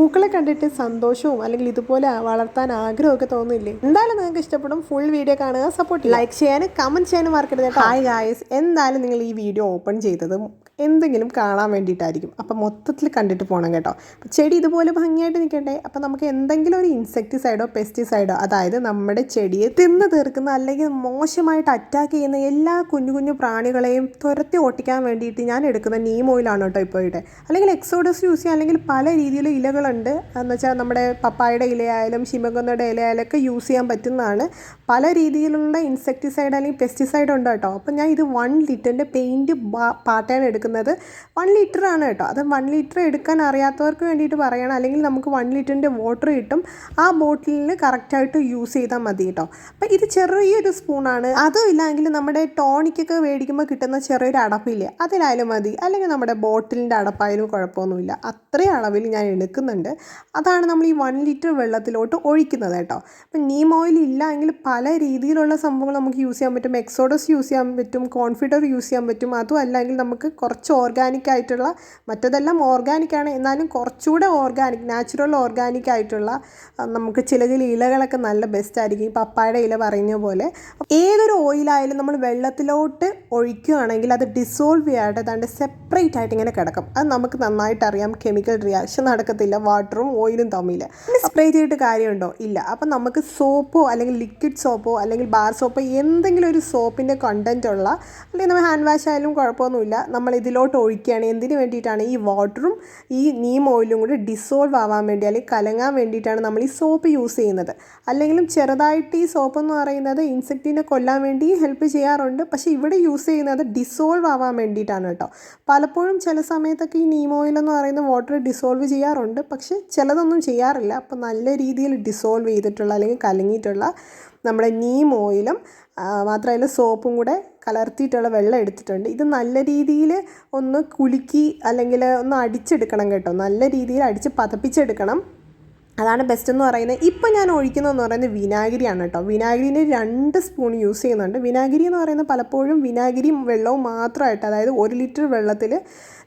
പൂക്കളെ കണ്ടിട്ട് സന്തോഷവും അല്ലെങ്കിൽ ഇതുപോലെ വളർത്താൻ ആഗ്രഹമൊക്കെ തോന്നുന്നില്ലേ എന്തായാലും നിങ്ങൾക്ക് ഇഷ്ടപ്പെടും. ഫുൾ വീഡിയോ കാണുക സപ്പോർട്ട് ലൈക്ക് ചെയ്യാനും കമന്റ് ചെയ്യാനും മറക്കരുത് ഹായ് ഗായ്സ് എന്തായാലും നിങ്ങൾ ഈ വീഡിയോ ഓപ്പൺ ചെയ്തതും എന്തെങ്കിലും കാണാൻ വേണ്ടിയിട്ടായിരിക്കും. അപ്പം മൊത്തത്തിൽ കണ്ടിട്ട് പോകണം കേട്ടോ. ചെടി ഇതുപോലെ ഭംഗിയായിട്ട് നിൽക്കട്ടെ അപ്പം നമുക്ക് എന്തെങ്കിലും ഒരു ഇൻസെക്ടിസൈഡോ പെസ്റ്റിസൈഡോ അതായത് നമ്മുടെ ചെടിയെ തിന്ന് തീർക്കുന്ന അല്ലെങ്കിൽ മോശമായിട്ട് അറ്റാക്ക് ചെയ്യുന്ന എല്ലാ കുഞ്ഞു കുഞ്ഞു പ്രാണികളെയും തുരത്തി ഓട്ടിക്കാൻ വേണ്ടിയിട്ട് ഞാൻ എടുക്കുന്ന നീം ഓയിലാണ് കേട്ടോ ഇപ്പോൾ ഇവിടെ അല്ലെങ്കിൽ എക്സോഡസ് യൂസ് ചെയ്യാം. അല്ലെങ്കിൽ പല രീതിയിൽ ഇലകളുണ്ട്. എന്ന് വെച്ചാൽ നമ്മുടെ പപ്പായയുടെ ഇലയായാലും ശിമകുന്നയുടെ ഇലയായാലും ഒക്കെ യൂസ് ചെയ്യാൻ പറ്റുന്നതാണ്. പല രീതിയിലുള്ള ഇൻസെക്ടിസൈഡ് അല്ലെങ്കിൽ പെസ്റ്റിസൈഡ് ഉണ്ട് കേട്ടോ. അപ്പം ഞാൻ ഇത് വൺ ലിറ്ററിന്റെ പെയിന്റ് പാറ്റേൺ എടുക്കുന്നത് വൺ ലിറ്റർ ആണ് കേട്ടോ. അത് വൺ ലിറ്റർ എടുക്കാൻ അറിയാത്തവർക്ക് വേണ്ടിയിട്ട് പറയണം. അല്ലെങ്കിൽ നമുക്ക് വൺ ലിറ്ററിന്റെ വാട്ടർ കിട്ടും. ആ ബോട്ടിലിൽ കറക്റ്റായിട്ട് യൂസ് ചെയ്താൽ മതി കേട്ടോ. അപ്പം ഇത് ചെറിയൊരു സ്പൂണാണ് അതും ഇല്ലെങ്കിൽ നമ്മുടെ ടോണിക്കൊക്കെ മേടിക്കുമ്പോൾ കിട്ടുന്ന ചെറിയൊരു അടപ്പില്ലേ അതിലായാലും മതി. അല്ലെങ്കിൽ നമ്മുടെ ബോട്ടിലിന്റെ അടപ്പായാലും കുഴപ്പമൊന്നുമില്ല. അത്രയും അളവിൽ ഞാൻ എടുക്കുന്നുണ്ട്. അതാണ് നമ്മൾ ഈ വൺ ലിറ്റർ വെള്ളത്തിലോട്ട് ഒഴിക്കുന്നത് കേട്ടോ. അപ്പം നീം ഓയിൽ ഇല്ല എങ്കിൽ പല രീതിയിലുള്ള സംഭവങ്ങൾ നമുക്ക് യൂസ് ചെയ്യാൻ പറ്റും. എക്സോഡസ് യൂസ് ചെയ്യാൻ പറ്റും കോൺഫിഡർ യൂസ് ചെയ്യാൻ പറ്റും. അതും അല്ലെങ്കിൽ നമുക്ക് കുറച്ച് ഓർഗാനിക് ആയിട്ടുള്ള മറ്റതെല്ലാം ഓർഗാനിക് ആണ്. എന്നാലും കുറച്ചുകൂടെ ഓർഗാനിക് നാച്ചുറൽ ഓർഗാനിക് ആയിട്ടുള്ള നമുക്ക് ചില ചില ഇലകളൊക്കെ നല്ല ബെസ്റ്റ് ആയിരിക്കും. ഈ പപ്പായുടെ ഇല പറയുന്ന പോലെ. ഏതൊരു ഓയിലായാലും നമ്മൾ വെള്ളത്തിലോട്ട് ഒഴിക്കുകയാണെങ്കിൽ അത് ഡിസോൾവ് ചെയ്യാതെ അതാണ്ട് സെപ്പറേറ്റ് ആയിട്ട് ഇങ്ങനെ കിടക്കും. അത് നമുക്ക് നന്നായിട്ട് അറിയാം. കെമിക്കൽ റിയാക്ഷൻ നടക്കത്തില്ല. വാട്ടറും ഓയിലും തമ്മിൽ സ്പ്രേ ചെയ്തിട്ട് കാര്യമുണ്ടോ? ഇല്ല. അപ്പം നമുക്ക് സോപ്പോ അല്ലെങ്കിൽ ലിക്വിഡ് സോപ്പോ അല്ലെങ്കിൽ ബാർ സോപ്പോ എന്തെങ്കിലും ഒരു സോപ്പിന്റെ കണ്ടന്റ് ഉള്ള അല്ലെങ്കിൽ നമ്മൾ ഹാൻഡ് വാഷ് ആയാലും കുഴപ്പമൊന്നുമില്ല നമ്മൾ ഇതിലോട്ട് ഒഴിക്കുകയാണ്. എന്തിനു വേണ്ടിയിട്ടാണ്? ഈ വാട്ടറും ഈ നീം ഓയിലും കൂടി ഡിസോൾവ് ആവാൻ വേണ്ടി അല്ലെങ്കിൽ കലങ്ങാൻ വേണ്ടിയിട്ടാണ് നമ്മൾ ഈ സോപ്പ് യൂസ് ചെയ്യുന്നത്. അല്ലെങ്കിലും ചെറുതായിട്ട് ഈ സോപ്പ് എന്ന് പറയുന്നത് ഇൻസെക്റ്റിനെ കൊല്ലാൻ വേണ്ടി ഹെൽപ്പ് ചെയ്യാറുണ്ട്. പക്ഷേ ഇവിടെ യൂസ് ചെയ്യുന്നത് ഡിസോൾവ് ആവാൻ വേണ്ടിയിട്ടാണ് കേട്ടോ. പലപ്പോഴും ചില സമയത്തൊക്കെ ഈ നീം ഓയിൽ എന്ന് പറയുന്ന വാട്ടർ ഡിസോൾവ് ചെയ്യാറുണ്ട്. പക്ഷേ ചിലതൊന്നും ചെയ്യാറില്ല. അപ്പോൾ നല്ല രീതിയിൽ ഡിസോൾവ് ചെയ്തിട്ടുള്ള അല്ലെങ്കിൽ കലങ്ങിയിട്ടുള്ള നമ്മുടെ നീം ഓയിലും മാത്രമല്ല സോപ്പും കൂടെ കലർത്തിയിട്ടുള്ള വെള്ളം എടുത്തിട്ടുണ്ട്. ഇത് നല്ല രീതിയിൽ ഒന്ന് കുലുക്കി അല്ലെങ്കിൽ ഒന്ന് അടിച്ചെടുക്കണം കേട്ടോ. നല്ല രീതിയിൽ അടിച്ച് പതപ്പിച്ചെടുക്കണം. അതാണ് ബെസ്റ്റ് എന്ന് പറയുന്നത്. ഇപ്പം ഞാൻ ഒഴിക്കുന്നതെന്ന് പറയുന്നത് വിനാഗിരിയാണ് കേട്ടോ. വിനാഗിരിന് രണ്ട് സ്പൂൺ യൂസ് ചെയ്യുന്നുണ്ട്. വിനാഗിരി എന്ന് പറയുന്നത് പലപ്പോഴും വിനാഗിരിയും വെള്ളവും മാത്രമായിട്ട് അതായത് ഒരു ലിറ്റർ വെള്ളത്തിൽ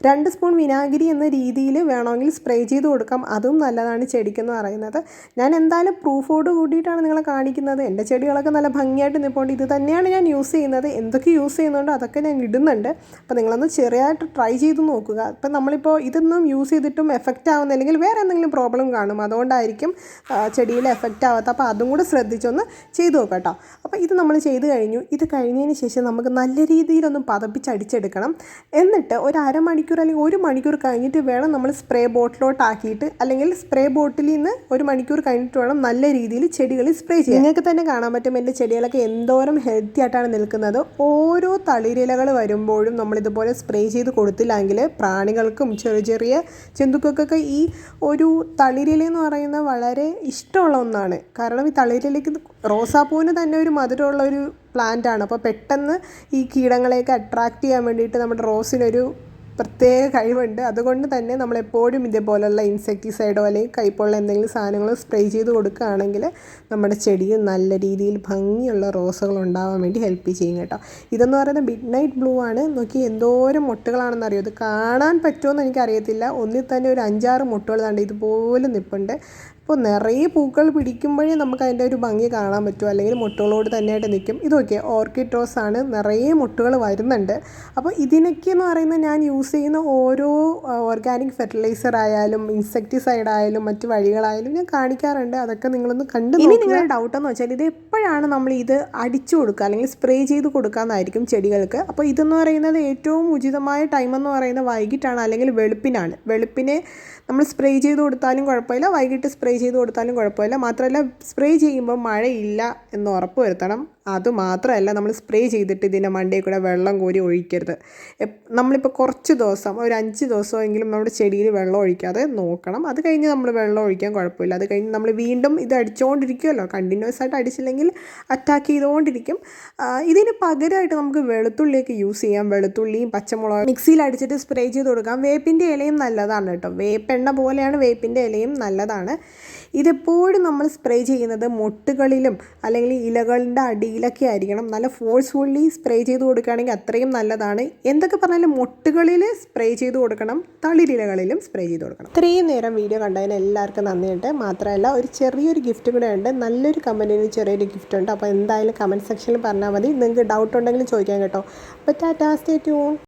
രണ്ട് സ്പൂൺ വിനാഗിരി എന്ന രീതിയിൽ വേണമെങ്കിൽ സ്പ്രേ ചെയ്ത് കൊടുക്കാം. അതും നല്ലതാണ് ചെടിക്കെന്ന് പറയുന്നത്. ഞാൻ എന്തായാലും പ്രൂഫോട് കൂടിയിട്ടാണ് നിങ്ങളെ കാണിക്കുന്നത്. എന്റെ ചെടികളൊക്കെ നല്ല ഭംഗിയായിട്ട് നിൽപ്പുണ്ട് ഇത് തന്നെയാണ് ഞാൻ യൂസ് ചെയ്യുന്നത്. എന്തൊക്കെ യൂസ് ചെയ്യുന്നുണ്ടോ അതൊക്കെ ഞാൻ ഇടുന്നുണ്ട്. അപ്പോൾ നിങ്ങളൊന്ന് ചെറിയതായിട്ട് ട്രൈ ചെയ്ത് നോക്കുക. ഇപ്പം നമ്മളിപ്പോൾ ഇതൊന്നും യൂസ് ചെയ്തിട്ടും എഫക്റ്റ് ആവുന്നില്ലെങ്കിൽ വേറെ എന്തെങ്കിലും പ്രോബ്ലം കാണും. അതുകൊണ്ടായിരിക്കും ആ, ചെടിയിൽ എഫക്റ്റ് ആവാത്ത അപ്പോൾ അതും കൂടെ ശ്രദ്ധിച്ചൊന്ന് ചെയ്തു നോക്കാം കേട്ടോ. അപ്പോൾ ഇത് നമ്മൾ ചെയ്ത് കഴിഞ്ഞു. ഇത് കഴിഞ്ഞതിന് ശേഷം നമുക്ക് നല്ല രീതിയിലൊന്ന് പതപ്പിച്ചടിച്ചെടുക്കണം എന്നിട്ട് ഒരു അരമണിക്കൂർ അല്ലെങ്കിൽ ഒരു മണിക്കൂർ കഴിഞ്ഞിട്ട് വേണം നമ്മൾ സ്പ്രേ ബോട്ടിലോട്ടാക്കിയിട്ട് അല്ലെങ്കിൽ സ്പ്രേ ബോട്ടിലിൽ നിന്ന് ഒരു മണിക്കൂർ കഴിഞ്ഞിട്ട് വേണം നല്ല രീതിയിൽ ചെടികളിൽ സ്പ്രേ ചെയ്യാം നിങ്ങൾക്ക് തന്നെ കാണാൻ പറ്റും എന്റെ ചെടികളൊക്കെ എന്തോരം ഹെൽത്തി ആയിട്ടാണ് നിൽക്കുന്നത്. ഓരോ തളിരിലകൾ വരുമ്പോഴും നമ്മളിതുപോലെ സ്പ്രേ ചെയ്ത് കൊടുത്തില്ലെങ്കിൽ പ്രാണികൾക്കും ചെറിയ ചെറിയ ജന്തുക്കൾക്കൊക്കെ ഈ ഒരു തളിരില എന്ന് പറയുന്നത് വളരെ ഇഷ്ടമുള്ള ഒന്നാണ്. കാരണം ഈ തളിരിലേക്ക് റോസാപ്പൂവിന് തന്നെ ഒരു മധുരമുള്ള ഒരു പ്ലാന്റ് ആണ്. അപ്പോൾ പെട്ടെന്ന് ഈ കീടങ്ങളെയൊക്കെ അട്രാക്റ്റ് ചെയ്യാൻ വേണ്ടിയിട്ട് നമ്മുടെ റോസിനൊരു പ്രത്യേക കഴിവുണ്ട്. അതുകൊണ്ട് തന്നെ നമ്മൾ എപ്പോഴും ഇതേപോലുള്ള ഇൻസെക്ടിസൈഡോ അല്ലെങ്കിൽ കൈപ്പുള്ള എന്തെങ്കിലും സാധനങ്ങൾ സ്പ്രേ ചെയ്ത് കൊടുക്കുകയാണെങ്കിൽ നമ്മുടെ ചെടിയിൽ നല്ല രീതിയിൽ ഭംഗിയുള്ള റോസുകൾ ഉണ്ടാവാൻ വേണ്ടി ഹെൽപ്പ് ചെയ്യും കേട്ടോ. ഇതെന്ന് പറയുന്നത് മിഡ് നൈറ്റ് ബ്ലൂ ആണ്. നോക്കി എന്തോരം മുട്ടകളാണെന്ന് അറിയോ? ഇത് കാണാൻ പറ്റുമോ എന്ന് എനിക്കറിയത്തില്ല. ഒന്നിൽ തന്നെ ഒരു അഞ്ചാറ് മുട്ടകൾ കണ്ട് ഇതുപോലെ നിൽപ്പുണ്ട് അപ്പോൾ നിറയെ പൂക്കൾ പിടിക്കുമ്പോഴേ നമുക്ക് അതിന്റെ ഒരു ഭംഗി കാണാൻ പറ്റും. അല്ലെങ്കിൽ മുട്ടുകളോട് തന്നെയായിട്ട് നിൽക്കും. ഇതൊക്കെ ഓർക്കിഡ് റോസ് ആണ്. നിറയെ മുട്ടുകൾ വരുന്നുണ്ട്. അപ്പോൾ ഇതിനൊക്കെ എന്ന് പറയുന്നത് ഞാൻ യൂസ് ചെയ്യുന്ന ഓരോ ഓർഗാനിക് ഫെർട്ടിലൈസർ ആയാലും ഇൻസെക്ടിസൈഡ് ആയാലും മറ്റു വഴികളായാലും ഞാൻ കാണിക്കാറുണ്ട്. അതൊക്കെ നിങ്ങളൊന്ന് കണ്ടു ഇനി നിങ്ങളുടെ ഡൗട്ട് എന്ന് വെച്ചാൽ ഇത് എപ്പോഴാണ് നമ്മൾ ഇത് അടിച്ചു കൊടുക്കുക? അല്ലെങ്കിൽ സ്പ്രേ ചെയ്ത് കൊടുക്കാമെന്നായിരിക്കും ചെടികൾക്ക്. അപ്പോൾ ഇതെന്ന് പറയുന്നത് ഏറ്റവും ഉചിതമായ ടൈം എന്ന് പറയുന്നത് വൈകിട്ടാണ് അല്ലെങ്കിൽ വെളുപ്പിനാണ്. വെളുപ്പിനെ നമ്മൾ സ്പ്രേ ചെയ്ത് കൊടുത്താലും കുഴപ്പമില്ല. വൈകിട്ട് സ്പ്രേ ചെയ്ത് കൊടുത്താലും കുഴപ്പമില്ല. മാത്രമല്ല സ്പ്രേ ചെയ്യുമ്പോൾ മഴയില്ല എന്ന് ഉറപ്പ് വരുത്തണം. അതുമാത്രമല്ല നമ്മൾ സ്പ്രേ ചെയ്തിട്ട് ഇതിന്റെ മണ്ടയിൽ കൂടെ വെള്ളം കോരി ഒഴിക്കരുത്. നമ്മളിപ്പോൾ കുറച്ച് ദിവസം ഒരു അഞ്ച് ദിവസമെങ്കിലും നമ്മുടെ ചെടിയിൽ വെള്ളം ഒഴിക്കാതെ നോക്കണം. അത് കഴിഞ്ഞ് നമ്മൾ വെള്ളം ഒഴിക്കാൻ കുഴപ്പമില്ല. അത് കഴിഞ്ഞ് നമ്മൾ വീണ്ടും ഇത് അടിച്ചുകൊണ്ടിരിക്കുമല്ലോ കണ്ടിന്യൂസ് ആയിട്ട് അടിച്ചില്ലെങ്കിൽ അറ്റാക്ക് ചെയ്തുകൊണ്ടിരിക്കും. ഇതിന് പകരമായിട്ട് നമുക്ക് വെളുത്തുള്ളിയൊക്കെ യൂസ് ചെയ്യാം. വെളുത്തുള്ളിയും പച്ചമുളകും മിക്സിയിൽ അടിച്ചിട്ട് സ്പ്രേ ചെയ്ത് കൊടുക്കാം. വേപ്പിന്റെ ഇലയും നല്ലതാണ് കേട്ടോ. വേപ്പെണ്ണ പോലെയാണ് വേപ്പിന്റെ ഇലയും നല്ലതാണ്. ഇതെപ്പോഴും നമ്മൾ സ്പ്രേ ചെയ്യുന്നത് മൊട്ടുകളിലും അല്ലെങ്കിൽ ഇലകളുടെ അടിയിലൊക്കെ ആയിരിക്കണം. നല്ല ഫോഴ്സ്ഫുള്ളി സ്പ്രേ ചെയ്ത് കൊടുക്കുകയാണെങ്കിൽ അത്രയും നല്ലതാണ്. എന്തൊക്കെ പറഞ്ഞാലും മുട്ടുകളിൽ സ്പ്രേ ചെയ്ത് കൊടുക്കണം. തളിരിലകളിലും സ്പ്രേ ചെയ്ത് കൊടുക്കണം. ഇത്രയും നേരം വീഡിയോ കണ്ടതിന് എല്ലാവർക്കും നന്ദിയുണ്ട്. മാത്രമല്ല ഒരു ചെറിയൊരു ഗിഫ്റ്റ് കൂടെ ഉണ്ട്. നല്ലൊരു കമ്പനിയിൽ ചെറിയൊരു ഗിഫ്റ്റ് ഉണ്ട്. അപ്പോൾ എന്തായാലും കമന്റ് സെക്ഷനിൽ പറഞ്ഞാൽ മതി. നിങ്ങൾക്ക് ഡൗട്ട് ഉണ്ടെങ്കിലും ചോദിക്കാം കേട്ടോ. അപ്പോൾ ടാറ്റാ സ്റ്റേ ട്യൂൺ